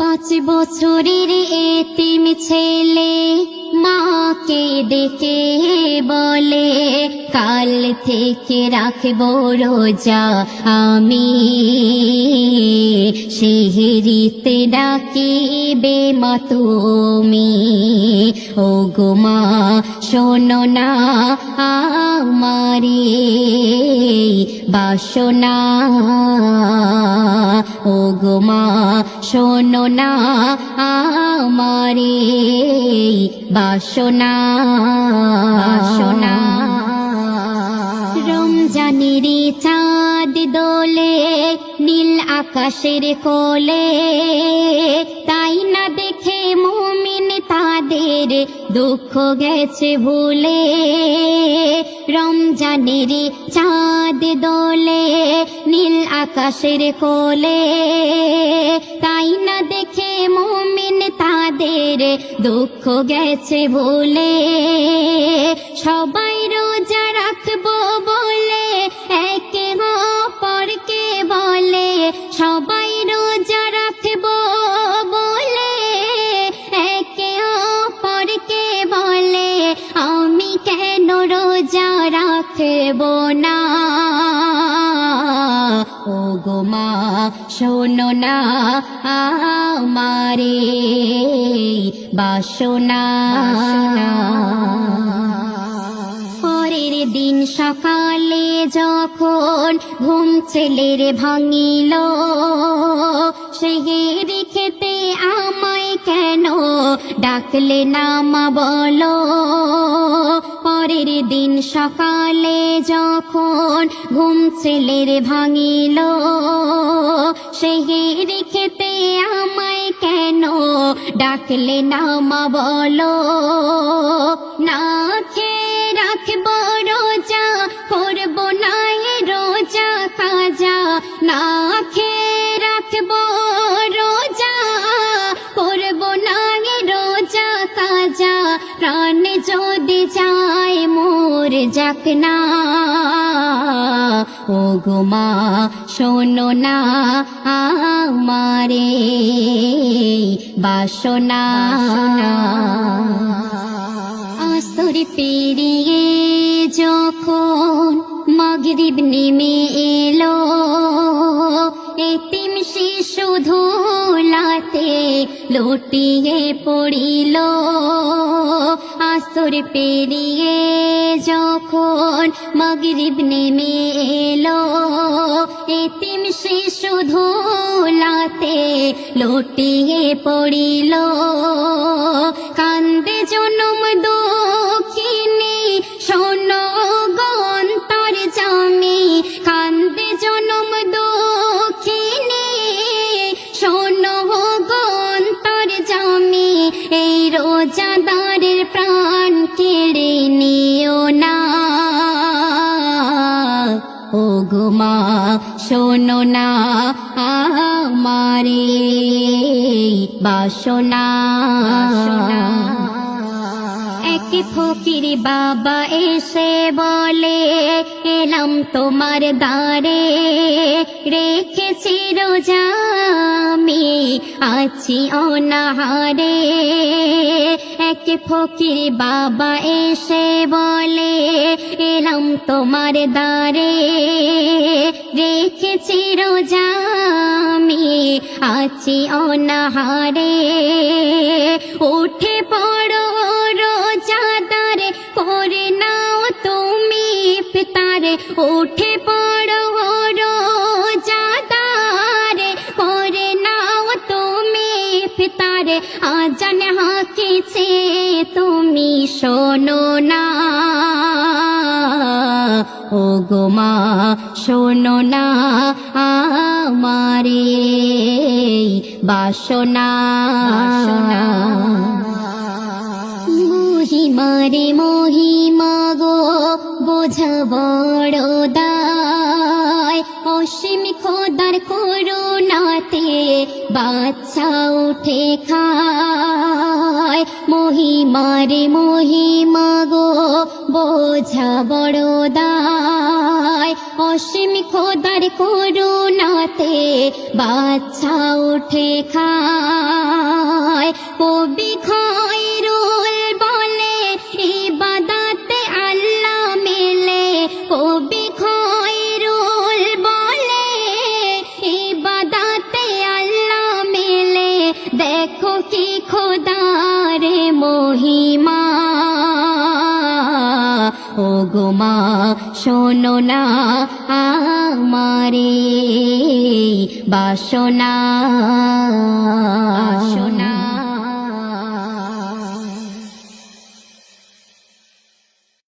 পাঁচ বছরের এতিম ছেলে মাকে ডেকে বলে, কাল থেকে রাখব রোজা আমি। সেহেরিতে ডাকিবে মা তুমি। ও গো মা, শোনো না আমারে, বাসনা। ও গো মা, শোনো না আমারে বাসনা। বাসনা। রমজানের চাঁদ দোলে নীল আকাশের কোলে। তাই না দেখে মুমিন তাদের দুঃখ গেছে ভুলে। রমজানের চাঁদ দোলে নীল আকাশের কোলে। তাই না দেখে মুমিন তাদের দুঃখ গেছে বলে, সবাই রোজা রাখব বলে, একে অপরকে বলে, সবাই রোজা রাখব বলে, একে অপরকে বলে, আমি কেন রোজা রাখব না? ও শোনো না আমারে বাসনা। পরের দিন সকালে যখন ঘুম ছেলের ভাঙিল সেহেরি খেতে আমায় কেন ডাকলে না মা বলো? দিন সকালে যখন ঘুম ছেলের ভাঙিল সেহেরি খেতে আমায় কেন ডাকলে না বলো? না খেয়ে রাখব রোজা, করব না রোজা কাজা। না খেয়ে রাখব রোজা, করব না রোজা কাজা। প্রাণ যদি যায় মোর যাক না ও গো মা শোনো না আমারে বাসনা। আসর পেরিয়ে যখন মাগরিব নেমে এলো এতিম শিশু ধুলাতে লুটিয়ে পড়িল। আসর পেরিয়ে যখন মগরিব নেমে এলো এতিম শিশু ধুলাতে লুটিয়ে পড়িল। কান্দে মা শোনো না আমারে বাসনা। এক ফকির বাবা এসে বলে, এলাম তোমার দ্বারে। রেখেছি রোজা আমি, আছি অনাহারে। এক ফকির বাবা এসে বলে, এলাম তোমার দ্বারে। রেখেছি রোজা আমি, আছি অনাহারে। উঠে উঠে পড়ো রোজাদারে করে নাও তুমি পিতারে আজান হাকিছে তুমি শোনো না। ও গো মা শোনো না আমারে বাসনা। মহিমারে মহিমা বোঝা বড় দায়। অসীম খোদার করুণাতে বাচ্চা উঠে খায়। মহিমারে মহিমা গো, বোঝা বড় দায়। অসীম খোদার করুণাতে বাচ্চা উঠে খায়। কবি খয়রুল দেখো কি খোদারে মহিমা। ও গোমা শোনো না আমারে বাসনা। বাসনা।